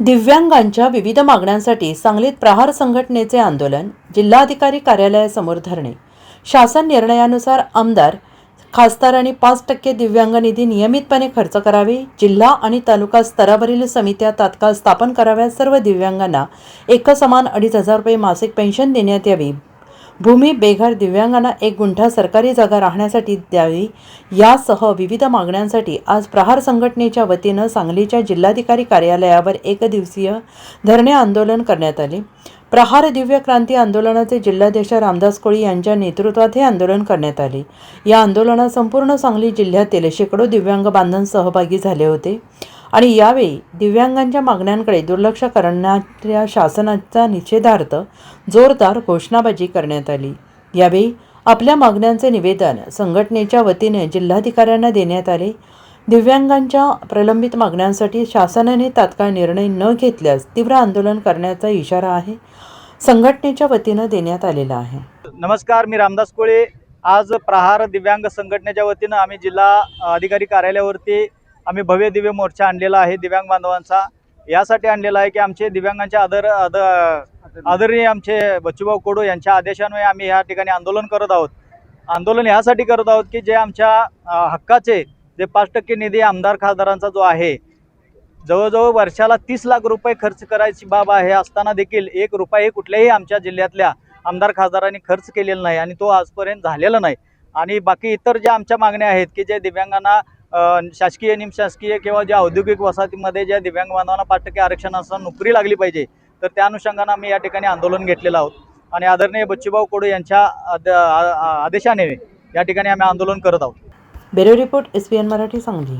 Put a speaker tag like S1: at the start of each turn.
S1: दिव्यांगांच्या विविध मागण्यांसाठी सांगलीत प्रहार संघटनेचे आंदोलन जिल्हाधिकारी कार्यालयासमोर धरणे. शासन निर्णयानुसार आमदार खासदारांनी पाच टक्के दिव्यांग निधी नियमितपणे खर्च करावे जिल्हा आणि तालुका स्तरावरील समित्या तात्काळ स्थापन कराव्या सर्व दिव्यांगांना एकसमान अडीच हजार रुपये मासिक पेन्शन देण्यात यावी. भूमी बेघर दिव्यांगांना एक गुंठा सरकारी जागा राहण्यासाठी द्यावी यासह विविध मागण्यांसाठी आज प्रहार संघटनेच्या वतीनं सांगलीच्या जिल्हाधिकारी कार्यालयावर एक दिवसीय धरणे आंदोलन करण्यात आले. प्रहार दिव्य क्रांती आंदोलनाचे जिल्हाध्यक्ष रामदास कोळी यांच्या नेतृत्वात हे आंदोलन करण्यात आले. या आंदोलनात संपूर्ण सांगली जिल्ह्यातील शेकडो दिव्यांग बांधव सहभागी झाले होते. आणि यावेळी दिव्यांगांच्या मागण्यांकडे दुर्लक्ष करणाऱ्या शासनाचा निषेधार्थ जोरदार घोषणाबाजी करण्यात आली. यावेळी आपल्या मागण्यांचे निवेदन संघटनेच्या वतीने जिल्हाधिकाऱ्यांना देण्यात आले. दिव्यांगांच्या प्रलंबित मागण्यांसाठी शासनाने तात्काळ निर्णय न घेतल्यास तीव्र आंदोलन करण्याचा इशारा आहे संघटनेच्या वतीनं देण्यात आलेला आहे.
S2: नमस्कार मी रामदास कोळे. आज प्रहार दिव्यांग संघटनेच्या वतीनं आम्ही जिल्हा अधिकारी कार्यालयावरती आम्ही भव्य दिव्य मोर्चा आणलेला आहे दिव्यांग बांधवांचा. यासाठी आणलेला आहे की आमचे दिव्यांगांचे आदर आद आदरणीय आमचे बच्चूभाऊ कोडू यांच्या आदेशान्वये आम्ही या ठिकाणी आंदोलन करत आहोत. आंदोलन ह्यासाठी करत आहोत की जे आमच्या हक्काचे जे पाच टक्के निधी आमदार खासदारांचा जो आहे जवळजवळ वर्षाला तीस लाख रुपये खर्च करायची बाब आहे असताना देखील एक रुपये कुठल्याही आमच्या जिल्ह्यातल्या आमदार खासदारांनी खर्च केलेला नाही आणि तो आजपर्यंत झालेला नाही. आणि बाकी इतर ज्या आमच्या मागण्या आहेत की जे दिव्यांगांना शासकीय निमशासकीय किंवा ज्या औद्योगिक वसाहतीमध्ये ज्या दिव्यांग बांधवांना पाच टक्के आरक्षण असताना नोकरी लागली पाहिजे तर त्या अनुषंगानं आम्ही या ठिकाणी आंदोलन घेतलेलं आहोत. आणि आदरणीय बच्चूभाऊ कोडू यांच्या आद- आदेशाने या ठिकाणी आम्ही आंदोलन करत आहोत.
S1: Bureau report S Marathi Sangli.